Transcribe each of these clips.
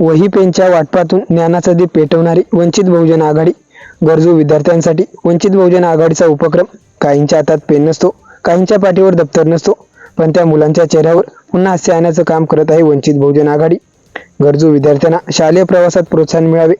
वही पेनच्या वाटपातून ज्ञानाचा दीप पेटवणारी वंचित बहुजन आघाडी गरजू विद्यार्थ्यांसाठी वंचित बहुजन आघाडीचा उपक्रम. काहींच्या हातात पेन नसतो काहींच्या पाठीवर दप्तर नसतो पण त्या मुलांच्या चेहऱ्यावर पुन्हा हास्य आणण्याचं काम करत आहे वंचित बहुजन आघाडी. गरजू विद्यार्थ्यांना शालेय प्रवासात प्रोत्साहन मिळावे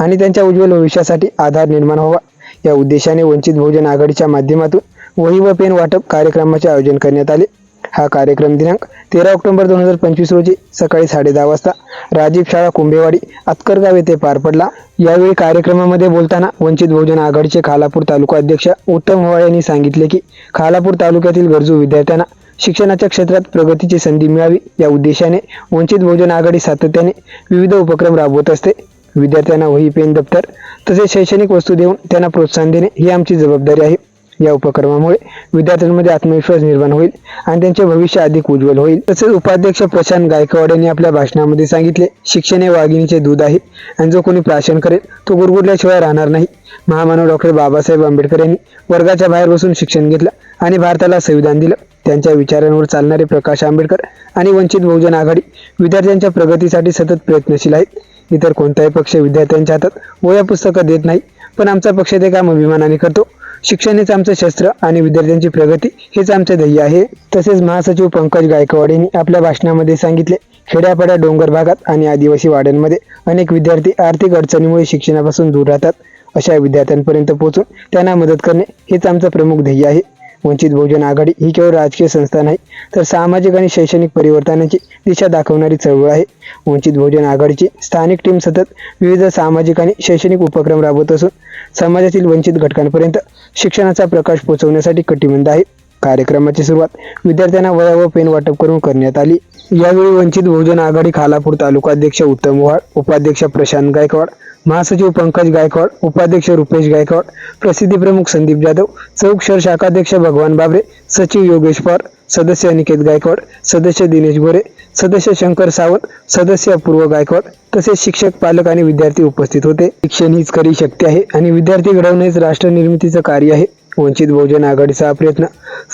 आणि त्यांच्या उज्ज्वल भविष्यासाठी आधार निर्माण व्हावा. या उद्देशाने वंचित बहुजन आघाडीच्या माध्यमातून वही व पेन वाटप कार्यक्रमाचे आयोजन करण्यात आले. हा कार्यक्रम दिनांक तेरा ऑक्टोबर दोन हजार पंचवीस रोजी सकाळी साडे दहा वाजता राजीव शाळा कुंभेवाडी आतकरगाव येथे पार पडला. यावेळी कार्यक्रमामध्ये बोलताना वंचित बहुजन आघाडीचे खालापूर तालुका अध्यक्ष उत्तम हवाळ यांनी सांगितले की खालापूर तालुक्यातील गरजू विद्यार्थ्यांना शिक्षणाच्या क्षेत्रात प्रगतीची संधी मिळावी या उद्देशाने वंचित बहुजन आघाडी सातत्याने विविध उपक्रम राबवत असते. विद्यार्थ्यांना वही पेन दप्तर तसेच शैक्षणिक वस्तू देऊन त्यांना प्रोत्साहन देणे ही आमची जबाबदारी आहे. या उपक्रमामुळे विद्यार्थ्यांमध्ये आत्मविश्वास निर्माण होईल आणि त्यांचे भविष्य अधिक उज्ज्वल होईल. तसेच उपाध्यक्ष प्रशांत गायकवाड यांनी आपल्या भाषणामध्ये सांगितले शिक्षण हे वाघिणीचे दूध आहे आणि जो कोणी प्राशन करेल तो गुरगुरल्याशिवाय राहणार नाही. महामानव डॉक्टर बाबासाहेब आंबेडकर यांनी वर्गाच्या बाहेर बसून शिक्षण घेतलं आणि भारताला संविधान दिलं. त्यांच्या विचारांवर चालणारे प्रकाश आंबेडकर आणि वंचित बहुजन आघाडी विद्यार्थ्यांच्या प्रगतीसाठी सतत प्रयत्नशील आहेत. इतर कोणताही पक्ष विद्यार्थ्यांच्या हातात वया पुस्तकं देत नाही पण आमचा पक्ष ते काम अभिमानाने करतो. शिक्षण हेच आमचं शस्त्र आणि विद्यार्थ्यांची प्रगती हेच आमचे ध्येय आहे. तसेच महासचिव पंकज गायकवाड यांनी आपल्या भाषणामध्ये सांगितले खेड्यापाड्या डोंगर भागात आणि आदिवासी वाड्यांमध्ये अनेक विद्यार्थी आर्थिक अडचणीमुळे शिक्षणापासून दूर राहतात. अशा विद्यार्थ्यांपर्यंत पोहोचून त्यांना मदत करणे हेच आमचं प्रमुख ध्येय आहे. वंचित बहुजन आघाडी ही केवळ राजकीय संस्था नाही तर सामाजिक आणि शैक्षणिक परिवर्तनाची दिशा दाखवणारी चळवळ आहे. वंचित बहुजन आघाडीची स्थानिक टीम सतत विविध सामाजिक आणि शैक्षणिक उपक्रम राबवत असून समाजातील वंचित घटकांपर्यंत शिक्षणाचा प्रकाश पोहोचवण्यासाठी कटिबंध आहे. कार्यक्रमाची सुरुवात विद्यार्थ्यांना वया व पेन वाटप करून करण्यात आली. यावेळी वंचित बहुजन आघाडी खालापूर तालुकाध्यक्ष उत्तम ओहाळ उपाध्यक्ष प्रशांत गायकवाड महासचिव पंकज गायकवाड उपाध्यक्ष रुपेश गायकवाड प्रसिद्धी प्रमुख संदीप जाधव चौक शहर शाखाध्यक्ष भगवान बाबरे सचिव योगेश पवार सदस्य अनिकेत गायकवाड सदस्य दिनेश गोरे सदस्य शंकर सावंत सदस्य अपूर्व गायकवाड तसेच शिक्षक पालक आणि विद्यार्थी उपस्थित होते. शिक्षण हीच खरी शक्ती आहे आणि विद्यार्थी घडवणेच राष्ट्र निर्मितीचं कार्य आहे. वंचित बहुजन आघाडीचा हा प्रयत्न.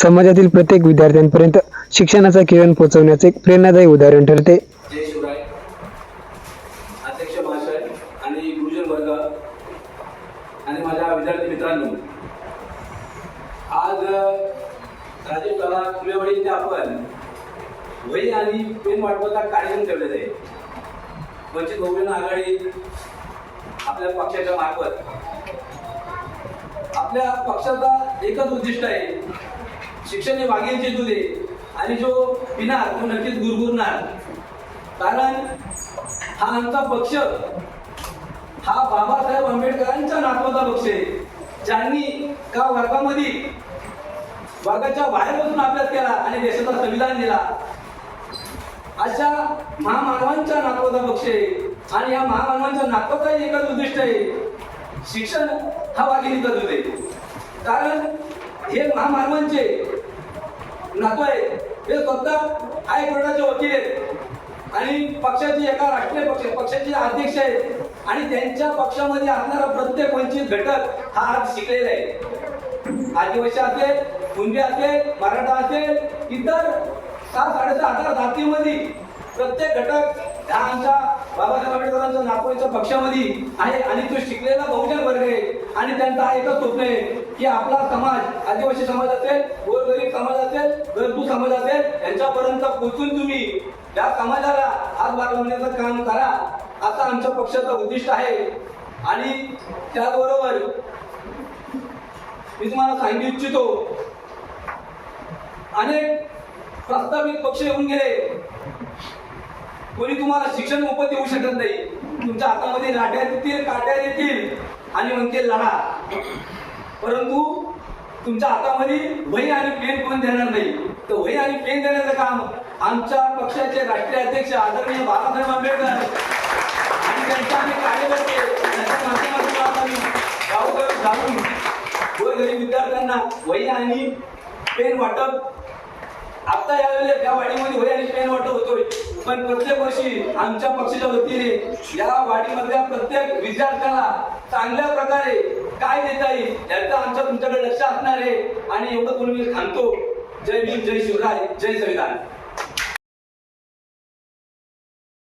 समाजातील प्रत्येक विद्यार्थ्यांपर्यंत शिक्षणाचा किरण पोहोचवण्याचे एक प्रेरणादायी उदाहरण ठरते. अध्यक्ष महाशय आणि गुरुजन वर्ग आणि माझ्या विद्यार्थी मित्रांनो आज राजीव कला फुलेवाडी इथे आपण वही आणि पेन वाटपाचा कार्यक्रम ठेवलेला आहे. वंचित बहुजन आघाडी आपल्या पक्षाच्या मार्फत आपल्या पक्षाचा एकच उद्दिष्ट आहे. शिक्षण हे मागील चेतू दे आणि जो पिणार तो नक्कीच गुरगुरणार. कारण हा आमचा पक्ष हा बाबासाहेब आंबेडकरांच्या नातवाचा पक्ष आहे. ज्यांनी का वर्गामध्ये वर्गाच्या बाहेर बसून अभ्यास केला आणि देशाचा संविधान दिला. अशा महामानवांच्या नातवाचा पक्ष आहे. आणि या महामानवांच्या नातवाचाही एकच उद्दिष्ट आहे. शिक्षण हा वाघिणी दूध आहे कारण हे महामानवांचे नातू आहे हे स्वतः हायकोर्टाचे वकील आहेत. आणि पक्षाचे एका राष्ट्रीय पक्ष पक्षाचे अध्यक्ष आहेत. आणि त्यांच्या पक्षामध्ये असणारा प्रत्येक वंचित घटक हा आज शिकलेला आहे. आदिवासी असेल कुंडी असेल मराठा असेल इतर सहा साडेसहा हजार जातीमध्ये प्रत्येक घटक त्या आमच्या बाबासाहेब आंबेडकरांच्या नागपूरच्या पक्षामध्ये आहे आणि तो शिकलेला बहुजन वर्ग आहे. आणि त्यांचा एकच स्वप्न आहे की आपला समाज आदिवासी समाज असेल गोरगरीब समाज असेल गरजू समाज असेल यांच्यापर्यंत पोहोचून तुम्ही त्या समाजाला आज लावण्याचं काम करा असं आमच्या पक्षाचं उद्दिष्ट आहे. आणि त्याचबरोबर मी तुम्हाला सांगू इच्छितो अनेक प्रस्तावित पक्ष येऊन गेले. तुम्हाला शिक्षण मोफत देऊ शकत नाही. तुमच्या हातामध्ये लाट्या देतील काट्या देतील आणि म्हणते लढा. परंतु तुमच्या हातामध्ये वही आणि पेन कोण देणार नाही? तर वही आणि पेन देण्याचं काम आमच्या पक्षाचे राष्ट्रीय अध्यक्ष आदरणीय बाबासाहेब आंबेडकर आणि त्यांचे आम्ही कार्यकर्ते त्यांच्या माध्यमातून आज आम्ही गावोगावी जाऊन गोरगरीब विद्यार्थ्यांना वही आणि पेन वाटप आता यावेळेला या वाडीमध्ये वही आणि पेन होतोय? पण प्रत्येक वर्षी आमच्या पक्षाच्या वतीने या वाडीमधल्या प्रत्येक विद्यार्थ्याला चांगल्या प्रकारे काय देता येईल याचं आमच्या तुमच्याकडे लक्ष असणार आहे. आणि एवढं तुम्ही मी जय भीम जय शिवराय जय संविधान.